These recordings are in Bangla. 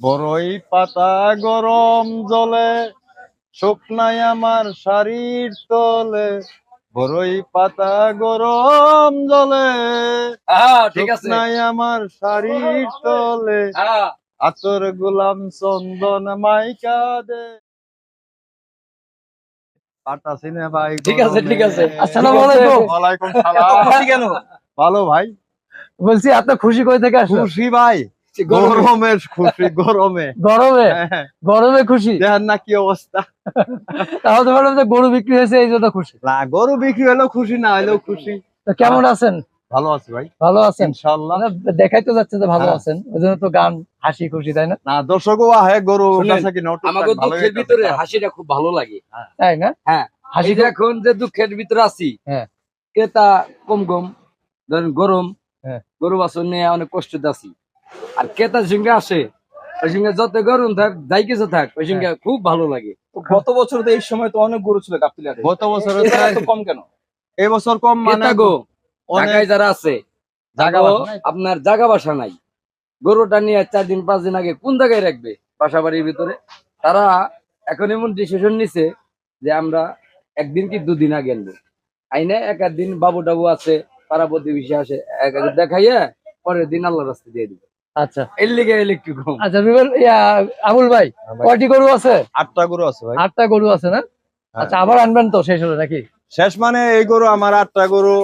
বড়ই পাতা গরম জলে শুকনাই আমার শাড়ির তলে বড়ই পাতা গরম জলে হ্যাঁ ঠিক আছে। শুকনাই আমার শাড়ির তলে হ্যাঁ। আতর গোলাম চন্দন মাইকা দে। ভাই ঠিক আছে, ঠিক আছে। আসসালামু আলাইকুম। ওয়ালাইকুম সালাম। ভালো ভাই। বলছি আপনার খুশি কই থেকে খুশি ভাই। গরমে- গরমের খুশি গরমে। গরমে? হ্যাঁ, গরমে খুশি? দেখেন না কি অবস্থা। তাহলে তো বললাম যে গরু বিক্রি হয়েছে এই জন্য খুশি। না গরু বিক্রি হলেও খুশি না হলেও খুশি। তো কেমন আছেন? ভালো আছে ভাই। ভালো আছেন? ইনশাল্লাহ দেখাই তো যাচ্ছে যে ভালো হ্যাঁ। আছেন ওই জন্য তো গান হাসি খুশি তাই না? না দর্শকও আহে গরু কাছে টুকটাক আমাকে দুঃখের ভিতরে হাসিটা খুব ভালো লাগে। তাই না? হ্যাঁ হাসি হাসি এখন যে দুঃখের ভিতরে আছি হ্যাঁ। ক্রেতা কম কম ধরেন গরম হ্যাঁ। গরু বাছর নিয়ে অনেক কষ্টতে আছি। আর ক্রেতার সঙ্গে আসে ওই সঙ্গে যত গরম থাক যাই কিছু থাক ওই সঙ্গে হ্যাঁ। খুব ভালো লাগে। গত বছর তো এই সময় তো অনেক গরু ছিল গাবতলিয়াতে গত বছর কম কেন? এই বছর কম মানে গো অনেক ঢাকায় যারা আছে জায়গা। আপনার জায়গা বাসা নাই। গরুটা নিয়ে চার দিন পাঁচ দিন আগে কোন জায়গায় রাখবে? বাসা বাড়ির ভিতরে। তারা এখন এমন ডিসিশন নিছে যে আমরা একদিন কি দুদিন আগে আনব। আইনে এক দিন বাবু টাবু আছে পাড়া প্রতিবেশী আসে এক এক দেখাইয়া পরের দিন আল্লাহ রাস্তা দিয়ে দিবে। আচ্ছা। এর লিগে একটু কম? আচ্ছা রুবেল আবুল ভাই হ্যাঁ কয়টি গরু আছে? আটটা গরু আছে ভাই। আটটা গরু আছে না? হ্যাঁ। আচ্ছা আবার আনবেন তো শেষ হলো নাকি? শেষ মানে এই গরু আমার আটটা গরু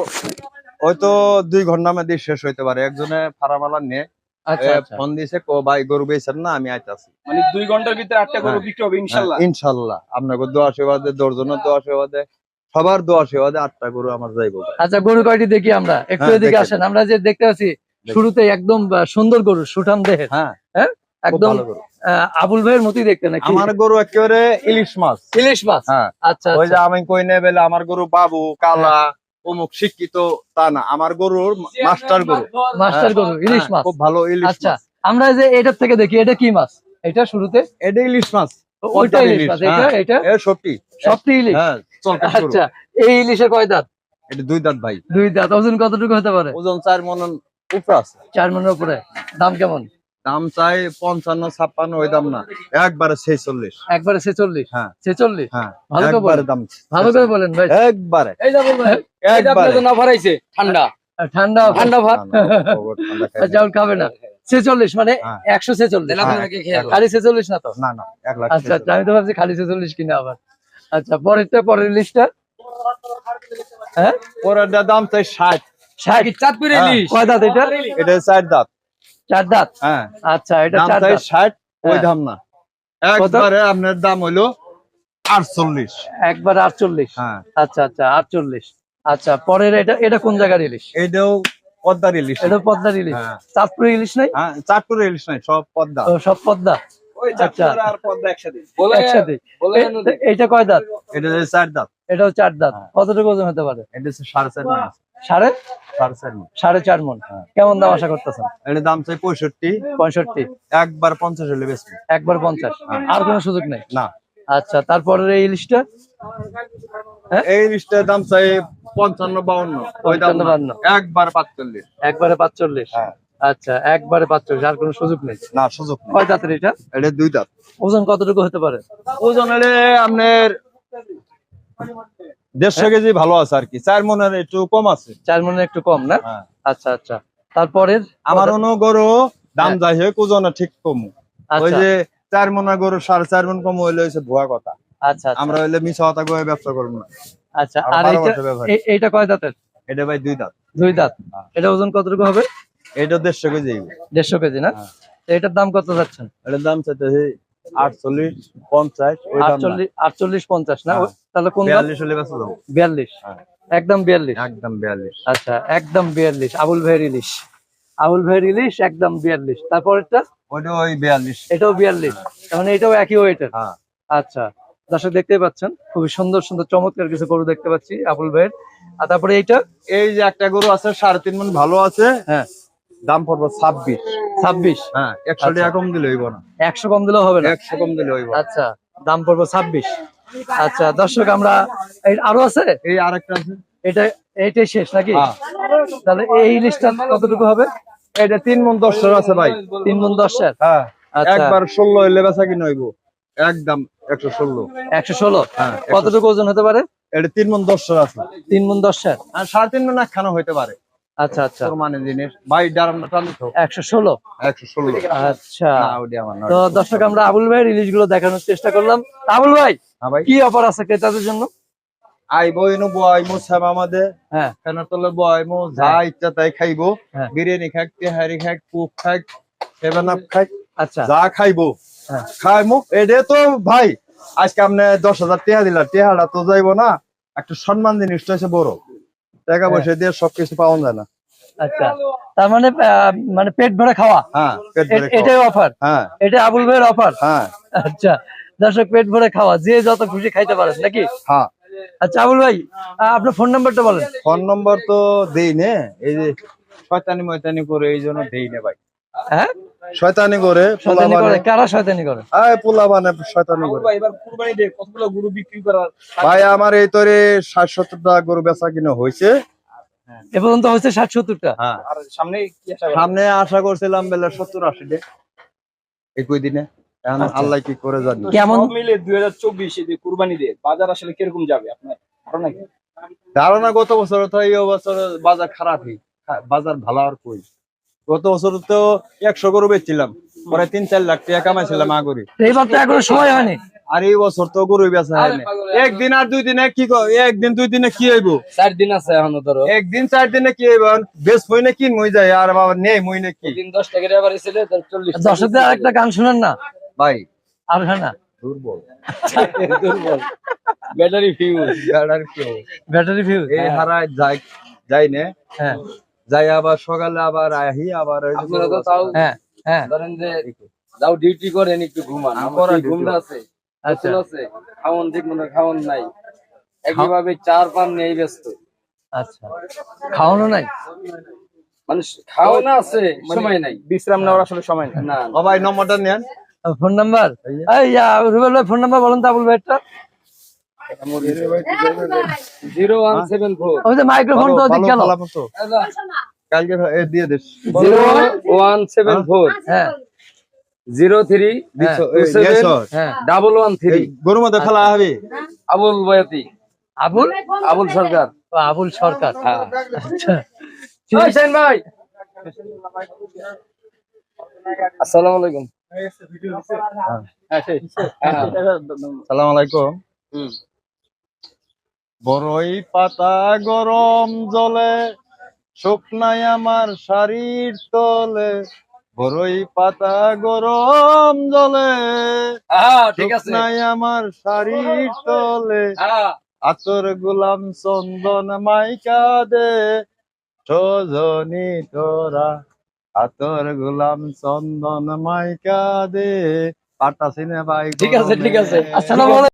হয়তো দুই ঘণ্টা মধ্যে শেষ হইতে পারে। একজনে ফারামালা নিয়ে আচ্ছা আচ্ছা। ফোন দিয়েছে কো ভাই গরু বেচেন না আমি আইতাছি। মানে দুই ঘণ্টার ভিতরে আটটা গরু হ্যাঁ। বিক্রি হবে ইনশাল্লাহ। ইনশাল্লাহ। আপনাকে দোয়া সেবাদে দশজনের দোয়া সেবাদে সবার দোয়া সেবাদে আটটা গরু আমার যাইবো। আচ্ছা গরু কয়টি দেখি আমরা? একটু এদিকে আসেন। আমরা যে দেখতে পাচ্ছি শুরুতে একদম সুন্দর গরু সুঠাম দেহের। হ্যাঁ। খুব একদম আহ, আবুল ভাইয়ের মতোই দেখতে নাকি? আমার গরু একেবারে ইলিশ মাছ। ইলিশ মাছ? হ্যাঁ। আচ্ছা ওই যে আচ্ছা। আমি কই নে বেলে আমার গরু বাবু কালা অমুক শিক্ষিত তা না। আমার গরুর মাস্টার গরু। মাস্টার হ্যাঁ, গরু ইলিশ হ্যাঁ, মাছ। খুব ভালো ইলিশ আচ্ছা আমরা যে এটার থেকে দেখি এটা কি মাছ? এটা শুরুতে? এটা ইলিশ মাছ। ওইটা ইলিশ ইলিশ, মাছ এটা হ্যাঁ। এটা? সত্যি। সবটি ইলিশ? হ্যাঁ আচ্ছা এই ইলিশের কয় দাঁত? এটা দুই দাঁত ভাই। দুই দাঁত ওজন কতটুকু হতে পারে? ওজন চার মন উপরে আছে। চার মনের উপরে। দাম কেমন? দাম চাই পঞ্চান্ন ছাপ্পান্ন ওই দাম না। একবারে ছেচল্লিশ। একবারে ছেচল্লিশ? হ্যাঁ। ছেচল্লিশ? হ্যাঁ ভালো করে দাম ভালো করে বলেন ভাই। একবারে। এই যে একবারে। অফার আইছে ঠান্ডা। ঠান্ডা ঠান্ডা ভাত। না, না, না। চাউল খাবে না। ছেচল্লিশ মানে হ্যাঁ। একশো ছেচল্লিশ। হ্যাঁ। খালি ছেচল্লিশ না তো? না না আচ্ছা আচ্ছা আমি তো ভাবছি খালি ছেচল্লিশ কিনা আবার। আচ্ছা পরেরটা পরের লিস্টটা হ্যাঁ? পরের দাম চাই ষাট। চাঁদপুর হ্যাঁ। কয় দাঁত এটা? এটা চার দাঁত। চার দাঁত? হ্যাঁ। আচ্ছা এটা দাম চার দাঁত। ষাট ওই হ্যাঁ। দাম না। একবারে আপনার দাম হইল আটচল্লিশ। একবার আটচল্লিশ? হ্যাঁ। আচ্ছা আচ্ছা আটচল্লিশ। আচ্ছা পরের এটা এটা কোন জায়গার ইলিশ? এইটাও পদ্মার ইলিশ। এটা পদ্মার ইলিশ। ইলিশ নাই? হ্যাঁ চাঁদপুরের ইলিশ নাই সব পদ্মা। সব পদ্মা। আচ্ছা। চাঁদপুর আর পদ্মা একসাথে। বলে একসাথে। বলে এ- এইটা কয় দাঁত? এটা চার দাঁত। এটাও চার দাঁত। কতটুকু ওজন হতে পারে? এটা হচ্ছে সাড়ে চার। সাড়ে সাড়ে চার মন। হ্যাঁ। কেমন দাম আশা করতেছেন? এটার দাম চাই পঁয়ষট্টি। পঁয়ষট্টি। একবার পঞ্চাশ হলে বেশি। একবার পঞ্চাশ। হ্যাঁ। আর কোনো সুযোগ নেই? না। আচ্ছা তারপরের এই ইলিশটা এই ইলিশটার দাম চাই পঞ্চান্ন বাউন্ন। পঞ্চান্ন, বাউন্ন। একবার পাঁচচল্লিশ। একবারে পাঁচচল্লিশ? হ্যাঁ। আচ্ছা একবারে পাঁচচল্লিশ। আর কোনো সুযোগ নেই? না সুযোগ কয় দাঁতের এটা? এটা দুই দাঁত। ওজন কতটুকু হতে পারে? ওজন হলে আপনার দেড়শো কেজি ভালো আছে আর কি। চার মনের একটু কম আছে। চার মনে একটু কম না? হ্যাঁ। আচ্ছা আচ্ছা। তারপরের আমার অন্য গরু দাম হ্যাঁ। যাই হোক ওজনে ঠিক কম। ওই আচ্ছা। যে চার মনের গরু সাড়ে চার মন কম হইলে হয়েছে ভুয়া কথা। আচ্ছা আচ্ছা, আমরা হইলে কথা ব্যবসা করব না। আচ্ছা আর কয় দাঁতের? এটা ভাই দুই দাঁত। দুই দাঁত। হ্যাঁ। এটা ওজন কতটুকু হবে? এটা দেড়শো কেজি। দেড়শো কেজি না? হ্যাঁ। এটার দাম কত যাচ্ছেন? এটার দাম চাইতেছে আটচল্লিশ পঞ্চাশ। আটচল্লিশ পঞ্চাশ না? হ্যাঁ। তাহলে কোন বিয়াল্লিশ হলে বেঁচে যাব। বিয়াল্লিশ। হ্যাঁ। একদম বিয়াল্লিশ। একদম বিয়াল্লিশ। আচ্ছা একদম বিয়াল্লিশ। আবুল ভাইয়ের ইলিশ। আবুল ভাইয়ের ইলিশ একদম বিয়াল্লিশ। তারপরেরটা? ওইটা ওই বিয়াল্লিশ। এটাও বিয়াল্লিশ। মানে এটাও একই ওয়েটের হ্যাঁ। আচ্ছা দর্শক দেখতেই পাচ্ছেন খুবই সুন্দর সুন্দর চমৎকার কিছু গরু দেখতে পাচ্ছি আবুল ভাইয়ের। আর তারপরে এইটা? এই যে একটা গরু আছে সাড়ে তিন মন ভালো আছে। হ্যাঁ। দাম পড়ব ছাব্বিশ। ছাব্বিশ? হ্যাঁ একশো আচ্ছা। টাকা কম দিলে হইব না। একশো কম দিলেও হবে না? একশো কম দিলে হইব। আচ্ছা দাম পড়ব ছাব্বিশ। আচ্ছা দর্শক আমরা এই আরও আছে? এই আরেকটা আছে। এটা এইটাই শেষ নাকি? হ্যাঁ। তাহলে এই ইলিশটা কতটুকু হবে? এটা তিন মন দশ আছে ভাই। তিন মন দশের? হ্যাঁ আচ্ছা। একবার ষোলো হইলে বেচা কিনে হইব। একদম একশো ষোলো। একশো ষোলো? হ্যাঁ কতটুকু ওজন হতে পারে? এটা তিন মন দশের আছে। তিন মন দশের? আর সাড়ে তিন মন একখানা হইতে পারে। আচ্ছা আচ্ছা। মানে জিনিস। ভাই ডারামটা টানি তো একশো ষোলো? একশো ষোলো। আচ্ছা। তো দর্শক আমরা আবুল ভাইয়ের ইলিশগুলো দেখানোর চেষ্টা করলাম। আবুল ভাই হ্যাঁ ভাই। কি অফার আছে ক্রেতাদের জন্য? আইবো এনো বয়মো শ্যাম আমাদের হ্যাঁ। ফেনার তলে বয়মো যা ইচ্ছা তাই খাইবো। হ্যাঁ। বিরিয়ানি খাক তেহারি খাক কুক খাক সেভেন আপ খাক আচ্ছা। যা খাইবো। হ্যাঁ। খাইমো। এটা তো ভাই আজকে আপনি দশ হাজার টেহা দিলাম। টেহাটা তো যাইবো না। একটু সম্মান জিনিসটা হচ্ছে বড়। টাকা পয়সা দিয়ে সবকিছু পাওয়া যায় না। আচ্ছা। তার মানে মানে পেট ভরে খাওয়া? হ্যাঁ। এটাই অফার হ্যাঁ। এটা আবুল ভাইয়ের অফার হ্যাঁ। আচ্ছা। দর্শক পেট ভরে খাওয়া যে যত খুশি খাইতে পারেন নাকি? হ্যাঁ। আচ্ছা আবুল ভাই আপনার ফোন নাম্বারটা বলেন। ফোন নম্বর তো দেই নে এই যে শয়তানি ময়তানি করে এই জন্য দেই নে ভাই। হ্যাঁ? শয়তানি করে শয়তানি করে? কারা শয়তানি করে? আয় পোলা বানে শয়তানি করে। ভাই এবার কুরবানি দিয়ে কতগুলো গরু বিক্রি করার ভাই আমার এই তরে ষাট সত্তরটা গরু বেচা কিনা এ পর্যন্ত হ্যাঁ। আর সামনে কি আশা সামনে আশা করছিলাম বেলা সত্তর আশি ডে একই দিনে। এখন আচ্ছা। আল্লাহ কি করে জানি। কেমন? মিলে দুই হাজার চব্বিশ যে কুরবানি দিয়ে বাজার আসলে কীরকম যাবে আপনার ধারণা কি? ধারণা গত বছর তো এই বছর বাজার খারাপই বাজার ভালো আর কই। গত বছর তো একশো গরু বেচছিলাম। পরে তিন চার লাখ টাকা কামাইছিলাম আগরি এইবার তো এখনও সময় হয়নি। আর এই বছর তো গরু বেচা হয়নি। একদিন আর দুই দিনে কি ক- একদিন দুই দিনে কি হইব? চার দিন আছে এখনও ধরো। একদিন চার দিনে কি হইব? বেশ মই না কিন মই যায় আর বাবা নেই মই না কি? দিন দশ টাকা চল্লিশ দর্শকদের আরেকটা গান শুনেন না? ভাই। আর হ্যাঁ না? দুর্বল। দুর্বল। ব্যাটারি ফিউজ কি হবে? ব্যাটারি ভিউ এই হারায় যাই যাই নে হ্যাঁ। যাই আবার সকালে আবার আহি আবার আপনারা তো তাও হ্যাঁ হ্যাঁ। ধরেন যে যাও ডিউটি করেন একটু ঘুমান। আমার ঘুমটা আছে? আচ্ছা। আছে। খাওয়ান ঠিক মতো খাওয়ান নাই। একইভাবে চার পান নেই ব্যস্ত। আচ্ছা। খাওয়ানো নাই? মানুষ খাওয়ানো আছে সময় নাই। বিশ্রাম নেওয়ার আসলে সময় নেই। না ভাই নম্বরটা নেন। Phone number? এই রুবেল ভাই ফোন নাম্বার বলেন তা আবুল ভাইটা zero one seven four. Microphone তো গেল। কালকে এ দিয়ে দিস জিরো ওয়ান সেভেন ফোর। হ্যাঁ। জিরো থ্রি হ্যাঁ ডাবল ওয়ান থ্রি। এই গরু হবে। আবুল বয়াতি। আবুল? আবুল সরকার। আবুল সরকার। হ্যাঁ। আচ্ছা। ওই শাহিন ভাই? আসসালামু আলাইকুম। হ্যাঁ, সেই। হ্যাঁ। সালাম আলাইকুম। হুম। বড়ই পাতা গরম জলে শুকনাই আমার শাড়ির তলে বড়ই পাতা গরম জলে ঠিক আছে। শুকনাই আমার শাড়ির তলে আতর গোলাম চন্দন মাইকা দে সজনি তোরা আতর গোলাম চন্দন মাইকা দে পাটা সিনে ভাই ঠিক আছে ঠিক আছে। আসসালামু আলাইকুম।